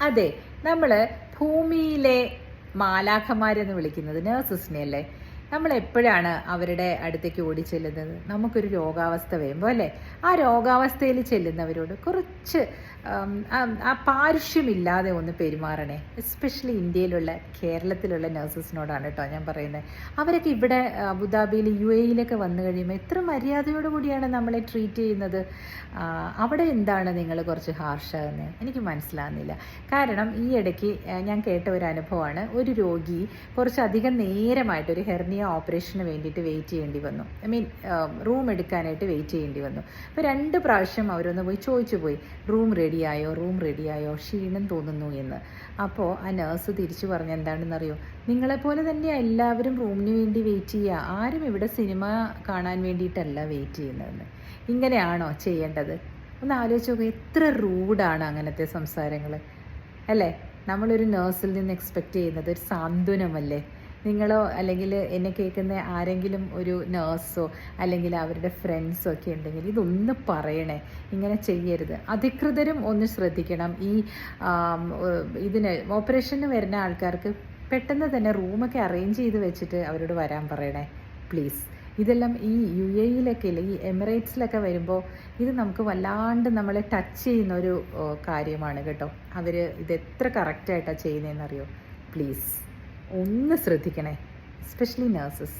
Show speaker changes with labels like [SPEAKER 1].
[SPEAKER 1] അതെ നമ്മൾ ഭൂമിയിലെ മാലാഖമാരെന്ന് വിളിക്കുന്നത് നേഴ്സസിനെ അല്ലേ? നമ്മൾ എപ്പോഴാണ് അവരുടെ അടുത്തേക്ക് ഓടി ചെല്ലുന്നത് നമുക്കൊരു രോഗാവസ്ഥ വരുമ്പോൾ അല്ലേ? ആ രോഗാവസ്ഥയിൽ ചെല്ലുന്നവരോട് കുറച്ച് ആ- പാരുഷ്യമില്ലാതെ ഒന്ന് പെരുമാറണേ. എസ്പെഷ്യലി ഇന്ത്യയിലുള്ള കേരളത്തിലുള്ള നഴ്സസിനോടാണ് കേട്ടോ ഞാൻ പറയുന്നത്. അവരൊക്കെ ഇവിടെ അബുദാബിയിൽ യു എയിലൊക്കെ വന്നു കഴിയുമ്പോൾ എത്ര മര്യാദയോടു കൂടിയാണ് നമ്മളെ ട്രീറ്റ് ചെയ്യുന്നത്? അവിടെ എന്താണ് നിങ്ങൾ കുറച്ച് ഹാർഷാകുന്നത് എനിക്ക് മനസ്സിലാകുന്നില്ല കാരണം ഈ ഇടയ്ക്ക് ഞാൻ കേട്ട ഒരു അനുഭവമാണ്. ഒരു രോഗി കുറച്ചധികം നേരമായിട്ട് ഒരു ഹെർണിയ ഓപ്പറേഷന് വേണ്ടിയിട്ട് വെയിറ്റ് ചെയ്യേണ്ടി വന്നു. ഐ മീൻ റൂം എടുക്കാനായിട്ട് വെയിറ്റ് ചെയ്യേണ്ടി വന്നു. അപ്പോൾ രണ്ട് പ്രാവശ്യം അവരൊന്ന് പോയി ചോദിച്ചു പോയി. റൂം റെഡിയായോ റൂം റെഡിയായോ ക്ഷീണം തോന്നുന്നു എന്ന്. അപ്പോൾ ആ നേഴ്സ് തിരിച്ചു പറഞ്ഞ എന്താണെന്നറിയോ? നിങ്ങളെപ്പോലെ തന്നെയാണ് എല്ലാവരും റൂമിന് വേണ്ടി വെയിറ്റ് ചെയ്യുക. ആരും ഇവിടെ സിനിമ കാണാൻ വേണ്ടിയിട്ടല്ല വെയിറ്റ് ചെയ്യുന്നതെന്ന്. ഇങ്ങനെയാണോ ചെയ്യേണ്ടത്? ഒന്ന് ആലോചിച്ച് നോക്കുക എത്ര റൂഡാണ് അങ്ങനത്തെ സംസാരങ്ങൾ അല്ലേ? നമ്മളൊരു നേഴ്സിൽ നിന്ന് എക്സ്പെക്റ്റ് ചെയ്യുന്നത് ഒരു സാന്ത്വനമല്ലേ? നിങ്ങളോ അല്ലെങ്കിൽ എന്നെ കേൾക്കുന്ന ആരെങ്കിലും ഒരു നേഴ്സോ അല്ലെങ്കിൽ അവരുടെ ഫ്രണ്ട്സോ ഒക്കെ ഉണ്ടെങ്കിൽ ഇതൊന്ന് പറയണേ. ഇങ്ങനെ ചെയ്യരുത്. അധികൃതരും ഒന്ന് ശ്രദ്ധിക്കണം. ഈ ഇതിന് ഓപ്പറേഷന് വരുന്ന ആൾക്കാർക്ക് പെട്ടെന്ന് തന്നെ റൂമൊക്കെ അറേഞ്ച് ചെയ്ത് വെച്ചിട്ട് അവരോട് വരാൻ പറയണേ. പ്ലീസ് ഇതെല്ലാം ഈ യു എയിലൊക്കെ ഇല്ല ഈ എമിറേറ്റ്സിലൊക്കെ വരുമ്പോൾ ഇത് നമുക്ക് വല്ലാണ്ട് നമ്മളെ ടച്ച് ചെയ്യുന്ന ഒരു കാര്യമാണ് കേട്ടോ. അവർ ഇത് എത്ര കറക്റ്റായിട്ടാണ് ചെയ്യുന്നതെന്നറിയോ പ്ലീസ് ഒന്ന് ശ്രദ്ധിക്കണേ എസ്പെഷ്യലി നഴ്സസ്